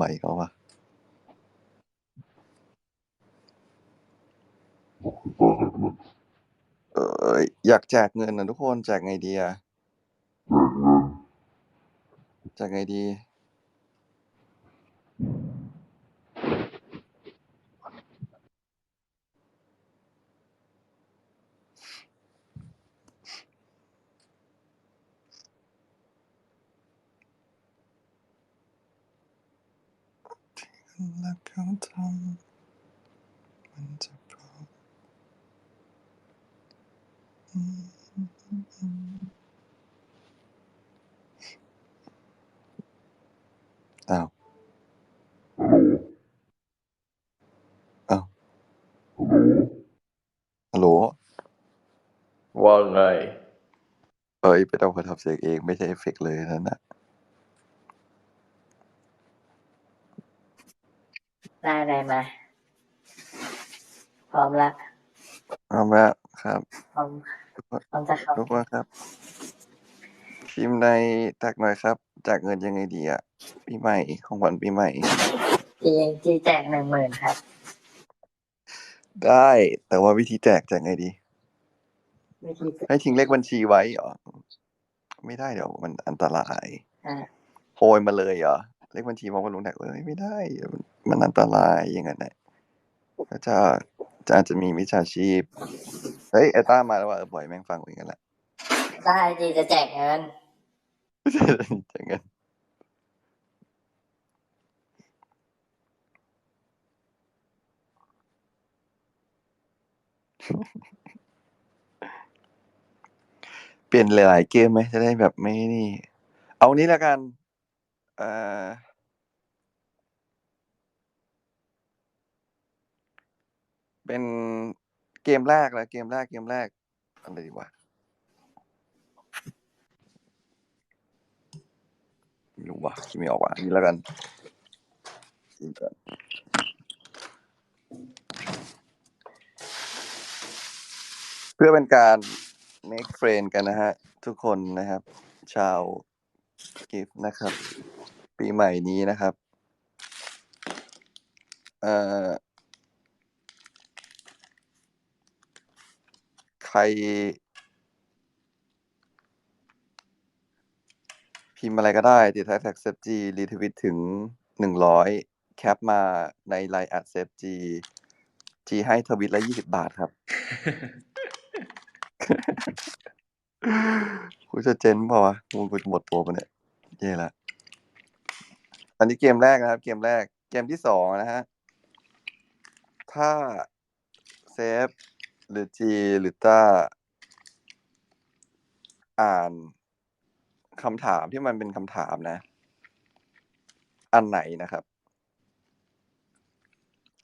ใหม่เขาวะเอออยากแจกเงินนะทุกคน แจกไงดีอะแจกไงดี แล้วเขาทำมันจะพออืมอ้าวอ้าวฮัลโหลว่าไง เอ้ยไปต้องคนทำเสียงเองไม่ใช่เอฟเฟกต์เลยนั่นน่ะ ได้ได้มา พร้อมละเอาละครับพร้อมพร้อมจะเข้าทุกคนครับพิมพ์ในแท็กหน่อยครับแจกเงินยังไงดีอะปีใหม่ของขวัญปีใหม่จีจีแจกหนึ่งหมื่นครับ ได้แต่ว่าวิธีแจกแจกไงดี วิธีแจกให้ทิ้งเลขบัญชีไว้เหรอไม่ได้เดี๋ยวมันอันตรายอ่าโพยมาเลยเหรอเลขบัญชีมาว่าลงแท็กเอ้ยไม่ได้ มันมันอันตรายอย่างนั้นแหละก็จะจะอาจจะมีมิจฉาชีพ เฮ้ยไอต้ามาแล้วว่าเออปล่อยแม่งฟังอย่างนั้นแหละได้จีจะแจกเงินอย่างนั้นเปลี่ยนหลายๆเกมไหมจะได้แบบไม่นี่ เอานี้แล้วกัน เอ่อ เป็นเกมแรกเลยเกมแรกเกมแรกอะไรดีวะไม่รู้ว่ะคิดไม่ออกว่ะนนี้แล้วกันคิดก่อนเพื่อเป็นการ make friend กันนะฮะ ทุกคนนะครับ ชาวกิฟนะครับ ปีใหม่นี้นะครับ เอ่อ ใคร พิมพ์อะไรก็ได้ติดแท็กแท็กเซฟจีรีทวิตถึงหนึ่งร้อยแคปมาในไลน์อัดเซฟจีจีให้ทวิตละยี่สิบบาทครับ กูจะเจนเปล่าวะกูกูจะหมดตัวปะเนี่ยเย่ละอันนี้เกมแรกนะครับ เกมแรก เกมที่สองนะฮะ ถ้าเซฟ หรือจีหรือต้า อ่านคำถามที่มันเป็นคำถามนะ อันไหนนะครับ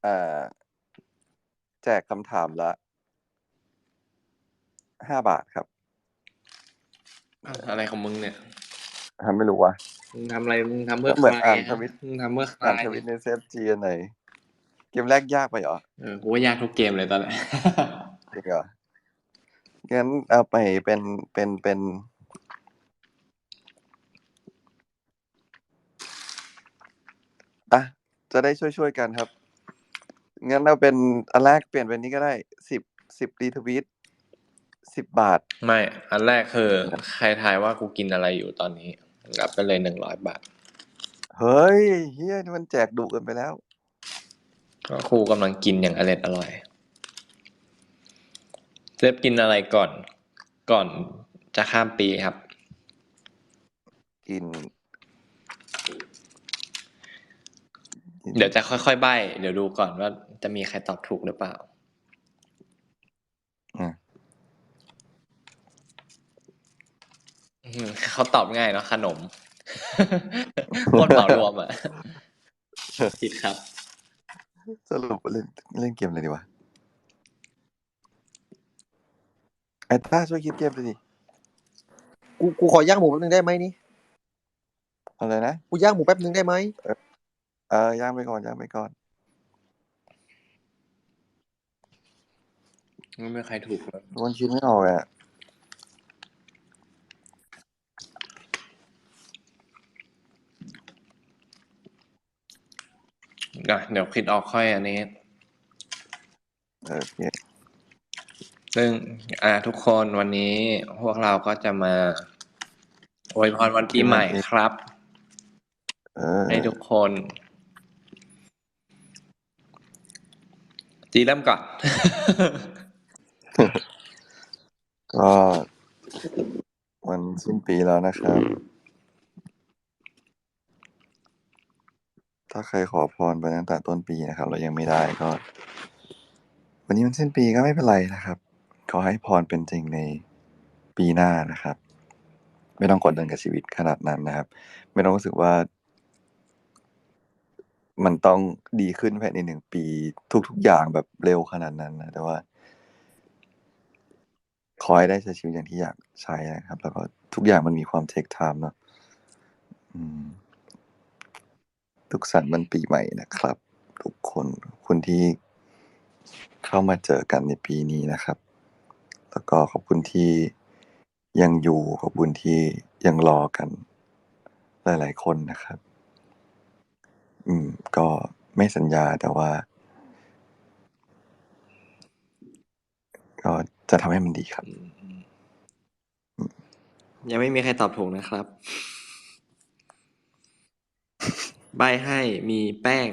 อ่าแจกคำถามละห้าบาทครับอ้าวอะไรของมึงเนี่ยทำไม่รู้วะมึงทำอะไรมึงทำเพื่อก็เหมือนใครอ่านอะทวิตมึงทำเพื่อใครอ่านทวิตในเซฟจีอันไหน เกมแรกยากไปเหรอเออกูว่ายากทุกเกมเลยตอนนี้ จริงเหรองั้นเอาไปเป็นเป็นเป็นอะจะได้ช่วยช่วยๆกันครับ งั้นเอาเป็นอันแรกเปลี่ยนเป็นนี้ก็ได้สิบสิบรีทวีตสิบบาท ไม่ อันแรกคือใครทายว่ากูกินอะไรอยู่ตอนนี้รับไปเลยหนึ่งร้อยบาท เฮ้ยเฮียนี่มันแจกดุเกันไปแล้ว ก็ครูกำลังกินอย่างอร่อยอร่อย เซฟกินอะไรก่อนก่อนจะข้ามปีครับ กิน เดี๋ยวจะค่อยๆใบ้เดี๋ยวดูก่อนว่าจะมีใครตอบถูกหรือเปล่าอืมอืมเขาตอบง่ายเนาะขนมโคตรเหมารวมอะผิดครับ สรุปเล่นเล่นเกมอะไรดีวะ ไอ้ต้าช่วยคิดเกมไปดิกูกูขอย่างหมูแป๊บนึงได้ไหมนี่อะไรนะ กูย่างหมูแป๊บนึงได้ไหมเออย่างไปก่อนย่างไปก่อนไม่มีใครถูกเลยมันคิดไม่ออกอะเดี๋ยวเดี๋ยวคิดออกค่อยอันนี้โอเค ซึ่งอ่าทุกคนวันนี้พวกเราก็จะมาอวยพรวันปีใหม่ครับเออให้ทุกคน จีเริ่มก่อน ก็วันสิ้นปีแล้วนะครับ ถ้าใครขอพรไปตั้งแต่ต้นปีนะครับ เรายังไม่ได้ก็ วันนี้มันสิ้นปีก็ไม่เป็นไรนะครับข อให้พรเป็นจริงในปีหน้านะครับ ไม่ต้องกดดันกับชีวิตขนาดนั้นนะครับ ไม่ต้องรู้สึกว่า มันต้องดีขึ้นภายในหนึ่งปีทุก ๆ อย่างแบบเร็วขนาดนั้นนะแต่ว่าขอให้ได้ใช้ชีวิตอย่างที่อยากใช้นะครับ แล้วก็ทุกอย่างมันมีความเทคไทม์เนาะทุกสันต์วันปีใหม่นะครับ ทุกคนคุณที่เข้ามาเจอกันในปีนี้นะครับ แล้วก็ขอบคุณที่ยังอยู่ขอบคุณที่ยังรอกัน หลาย ๆ คนนะครับ อืม ก็ไม่สัญญาแต่ว่า ก็จะทำให้มันดีครับ ยังไม่มีใครตอบถูกนะครับ ใบให้มีแป้ง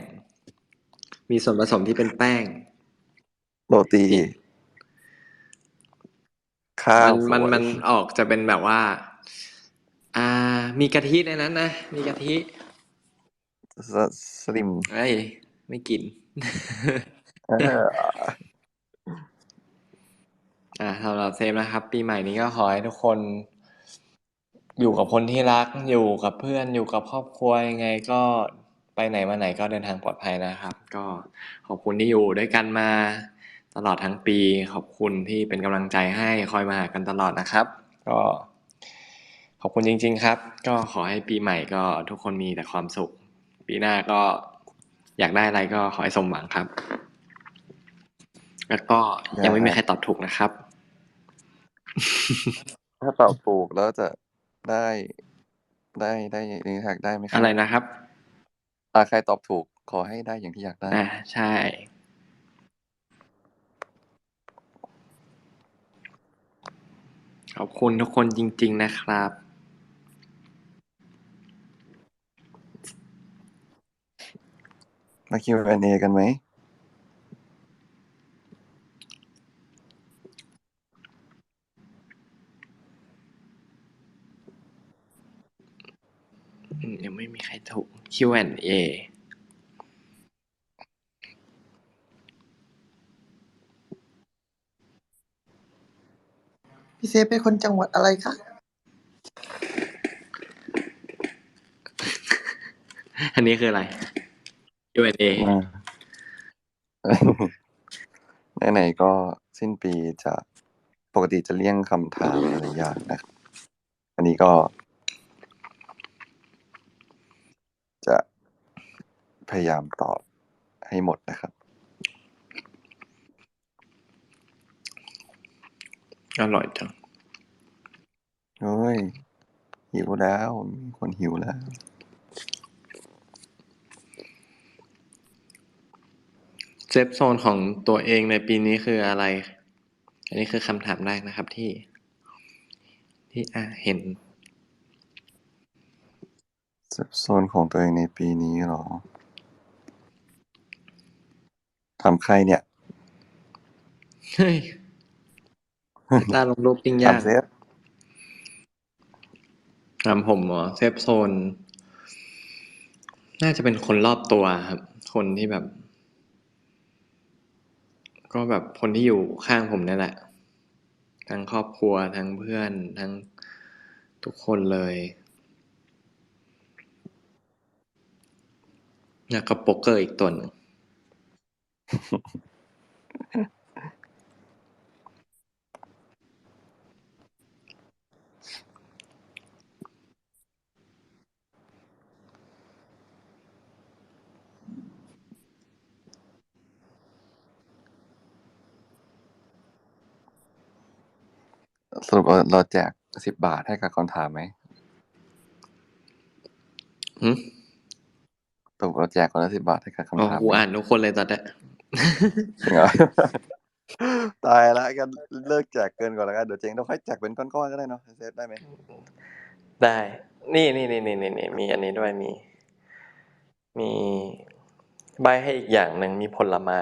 มีส่วนผสมที่เป็นแป้ง โรตี ข้าวมันมันสวยมันออกจะเป็นแบบว่า อ่า มีกะทิในนั้นนะ มีกะทิสสลิมเอ้ยไม่กินเอออ่าสำหรับเซฟนะครับ ปีใหม่นี้ก็ขอให้ทุกคน อยู่กับคนที่รัก อยู่กับเพื่อนอยู่กับครอบครัวยังไงก็ไปไหนมาไหนก็เดินทางปลอดภัยนะครับ ก็ขอบคุณที่อยู่ด้วยกันมา ตลอดทั้งปีขอบคุณที่เป็นกำลังใจให้คอยมาหากันตลอดนะครับ ก็ขอบคุณจริง ๆ ครับ ก็ขอให้ปีใหม่ก็ทุกคนมีแต่ความสุข ปีหน้าก็อยากได้อะไรก็ขอให้สมหวังครับ แล้วก็ยังไม่มีใครตอบถูกนะครับ ถ้าตอบถูกแล้วจะได้ได้ได้อย่างที่อยากได้ไหมครัอะไรนะครับอ่าใครตอบถูกขอให้ได้อย่างที่อยากได้ อ่าใช่ อบคุณทุกคนจริง ๆ นะครับ มาคิวแอนเอกันไหม อืมยังไม่มีใครถูก Q&A พี่เซฟเป็นคนจังหวัดอะไรคะอันนี้คืออะไร Q&A อ่าไหนๆก็สิ้นปีจะปกติจะเลี่ยงคำถามอะไรอย่างนะครับอันนี้ก็ จะพยายามตอบให้หมดนะครับ อร่อยจังเฮ้ย หิวแล้วมีคนหิวแล้ว เซฟโซนของตัวเองในปีนี้คืออะไร อันนี้คือคำถามแรกนะครับที่ ที่อ่าเห็นโซนของตัวเองในปีนี้เหรอทำใครเนี่ย เฮ้ย ตาลงรูปปิ้งย่างทำเซฟถามผมเหรอเซฟโซน น่าจะเป็นคนรอบตัวครับ คนที่แบบ ก็แบบคนที่อยู่ข้างผมนี่แหละ ทั้งครอบครัว ทั้งเพื่อน ทั้งทุกคนเลยแล้วก็โป๊กเกอร์อีกตัวหนึ่ง สรุปว่าเราแจกสิบบาทให้กับคนถามไหมหึไปตกเราแจกคนละสิบบาทให้กับอ๋อคำถามกูอ่านทุกคนเลยตอนเนี้ยจริงเหรอ ตายละกันเลิกแจกเกินก่อนแล้วกันเดี๋ยวเจ๊งต้องค่อยแจกเป็นก้อนๆก็ได้เนาะเซฟได้ไหมได้ นี่นี่นี่นี่นี่นี่มีอันนี้ด้วยมี มีใบให้อีกอย่างหนึ่งมีผลไม้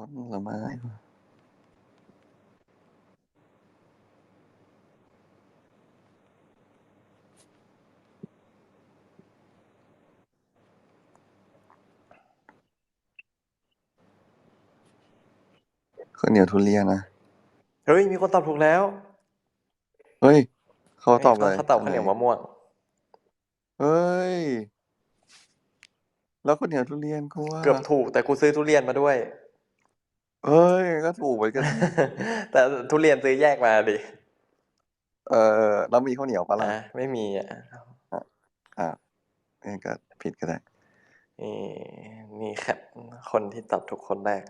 ผลไม้ข้าวเหนียวทุเรียนนะ เฮ้ย มีคนตอบถูกแล้ว เฮ้ย เขาตอบอะไรเขาตอบข้าวเหนียวมะม่วง เฮ้ย แล้วข้าวเหนียวทุเรียนกูว่า เกือบถูกแต่กูซื้อทุเรียนมาด้วย เฮ้ย ก็ถูกเหมือนกัน แต่ทุเรียนซื้อแยกมาดิเออ แล้วมีข้าวเหนียวปะล่ะ อะไม่มีอะอ่าเองก็ผิดก็ได้ นี่นี่แค่คนที่ตอบถูกคนแรก